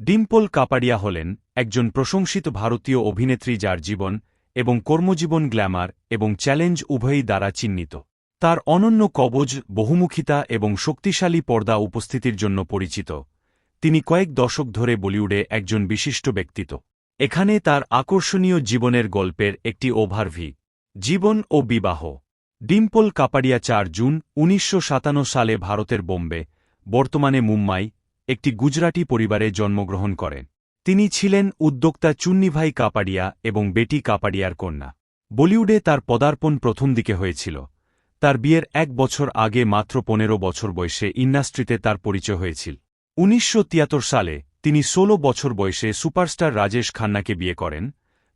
ডিম্পল কাপাডিয়া হলেন একজন প্রশংসিত ভারতীয় অভিনেত্রী যার জীবন এবং কর্মজীবন গ্ল্যামার এবং চ্যালেঞ্জ উভয়ই দ্বারা চিহ্নিত। তার অনন্য কবজ, বহুমুখিতা এবং শক্তিশালী পর্দা উপস্থিতির জন্য পরিচিত। তিনি কয়েক দশক ধরে বলিউডে একজন বিশিষ্ট ব্যক্তিত্ব। এখানে তার আকর্ষণীয় জীবনের গল্পের একটি ওভারভি জীবন ও বিবাহ। ডিম্পল কাপাডিয়া চার জুন, উনিশশো সাতান্ন সালে ভারতের বোম্বে, বর্তমানে মুম্বাই একটি গুজরাটি পরিবারে জন্মগ্রহণ করেন। তিনি ছিলেন উদ্যোক্তা চুন্নিভাই কাপাডিয়া এবং বেটি কাপাডিয়ার কন্যা। বলিউডে তার পদার্পণ প্রথম দিকে হয়েছিল। তার বিয়ের এক বছর আগে মাত্র পনেরো বছর বয়সে ইন্ডাস্ট্রিতে তার পরিচয় হয়েছিল। উনিশশো তিয়াত্তর সালে তিনি ১৬ বছর বয়সে সুপারস্টার রাজেশ খান্নাকে বিয়ে করেন।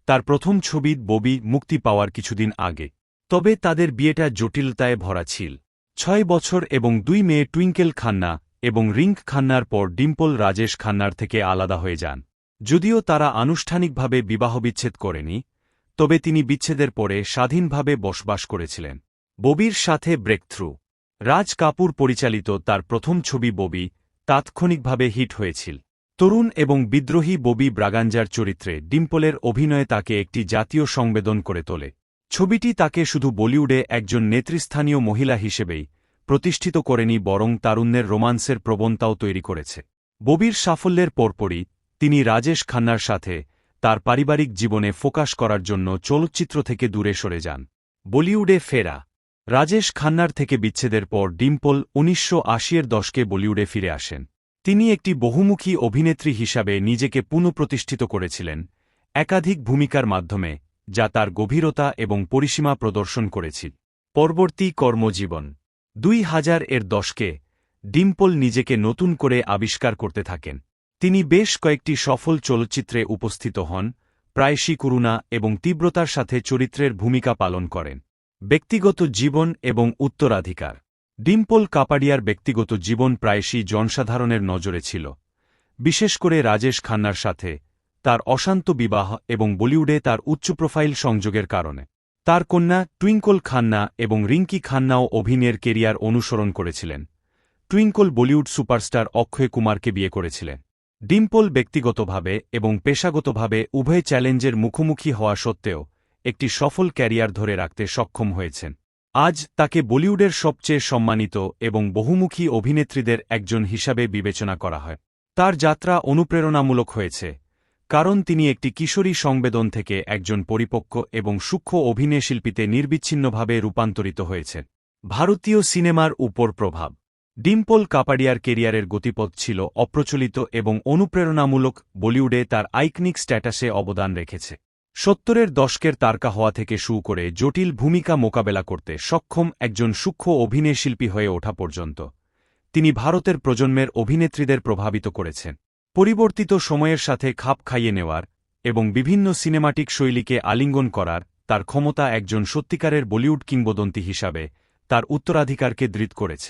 তার প্রথম ছবি ববি মুক্তি পাওয়ার কিছুদিন আগে। তবে তাদের বিয়েটা জটিলতায় ভরা ছিল। ছয় বছর এবং দুই মেয়ে টুইঙ্কেল খান্না এবং রিঙ্ক খান্নার পর ডিম্পল রাজেশ খান্নার থেকে আলাদা হয়ে যান। যদিও তারা আনুষ্ঠানিকভাবে বিবাহবিচ্ছেদ করেনি, তবে তিনি বিচ্ছেদের পরে স্বাধীনভাবে বসবাস করেছিলেন। ববির সাথে ব্রেকথ্রু। রাজ কাপুর পরিচালিত তার প্রথম ছবি ববি তাৎক্ষণিকভাবে হিট হয়েছিল। তরুণ এবং বিদ্রোহী ববি ব্রাগাঞ্জার চরিত্রে ডিম্পলের অভিনয়ে তাকে একটি জাতীয় সংবেদন করে তোলে। ছবিটি তাকে শুধু বলিউডে একজন নেতৃস্থানীয় মহিলা হিসেবেই প্রতিষ্ঠিত করেনি বরং তারুণ্যের রোমান্সের প্রবণতাও তৈরি করেছে। ববির সাফল্যের পরপরই তিনি রাজেশ খান্নার সাথে তার পারিবারিক জীবনে ফোকাস করার জন্য চলচ্চিত্র থেকে দূরে সরে যান। বলিউডে ফেরা। রাজেশ খান্নার থেকে বিচ্ছেদের পর ডিম্পল উনিশশো আশিয়ের দশকে বলিউডে ফিরে আসেন। তিনি একটি বহুমুখী অভিনেত্রী হিসাবে নিজেকে পুনঃপ্রতিষ্ঠিত করেছিলেন, একাধিক ভূমিকার মাধ্যমে, যা তার গভীরতা এবং পরিসীমা প্রদর্শন করেছিল। পরবর্তী কর্মজীবন। দুই হাজার এর দশকে ডিম্পল নিজেকে নতুন করে আবিষ্কার করতে থাকেন। তিনি বেশ কয়েকটি সফল চলচ্চিত্রে উপস্থিত হন প্রায়শই করুণা এবং তীব্রতার সাথে চরিত্রের ভূমিকা পালন করেন। ব্যক্তিগত জীবন এবং উত্তরাধিকার। ডিম্পল কাপাডিয়ার ব্যক্তিগত জীবন প্রায়শই জনসাধারণের নজরে ছিল। বিশেষ করে রাজেশ খান্নার সাথে তার অশান্ত বিবাহ এবং বলিউডে তার উচ্চ প্রোফাইল সংযোগের কারণে। তার কন্যা টুইঙ্কল খান্না এবং রিঙ্কি খান্নাও অভিনয়ের কেরিয়ার অনুসরণ করেছিলেন। টুইঙ্কল বলিউড সুপারস্টার অক্ষয় কুমারকে বিয়ে করেছিলেন। ডিম্পল ব্যক্তিগতভাবে এবং পেশাগতভাবে উভয় চ্যালেঞ্জের মুখোমুখি হওয়া সত্ত্বেও একটি সফল ক্যারিয়ার ধরে রাখতে সক্ষম হয়েছেন। আজ তাকে বলিউডের সবচেয়ে সম্মানিত এবং বহুমুখী অভিনেত্রীদের একজন হিসাবে বিবেচনা করা হয়। তার যাত্রা অনুপ্রেরণামূলক হয়েছে। কারণ তিনি একটি কিশোরী সংবেদন থেকে একজন পরিপক্ক এবং সূক্ষ্ম অভিনয়শিল্পীতে নির্বিচ্ছিন্নভাবে রূপান্তরিত হয়েছেন ভারতীয় সিনেমার উপর প্রভাব। ডিম্পল কাপাডিয়ার কেরিয়ারের গতিপথ ছিল অপ্রচলিত এবং অনুপ্রেরণামূলক, বলিউডে তার আইকনিক স্ট্যাটাসে অবদান রেখেছে। সত্তরের দশকের তারকা হওয়া থেকে শুরু করে জটিল ভূমিকা মোকাবেলা করতে সক্ষম একজন সূক্ষ্ম অভিনয়শিল্পী হয়ে ওঠা পর্যন্ত। তিনি ভারতের প্রজন্মের অভিনেত্রীদের প্রভাবিত করেছেন। পরিবর্তিত সময়ের সাথে খাপ খাইয়ে নেওয়ার এবং বিভিন্ন সিনেমাটিক শৈলীকে আলিঙ্গন করার তার ক্ষমতা একজন সত্যিকারের বলিউড কিংবদন্তি হিসাবে তার উত্তরাধিকারকে দৃঢ় করেছে।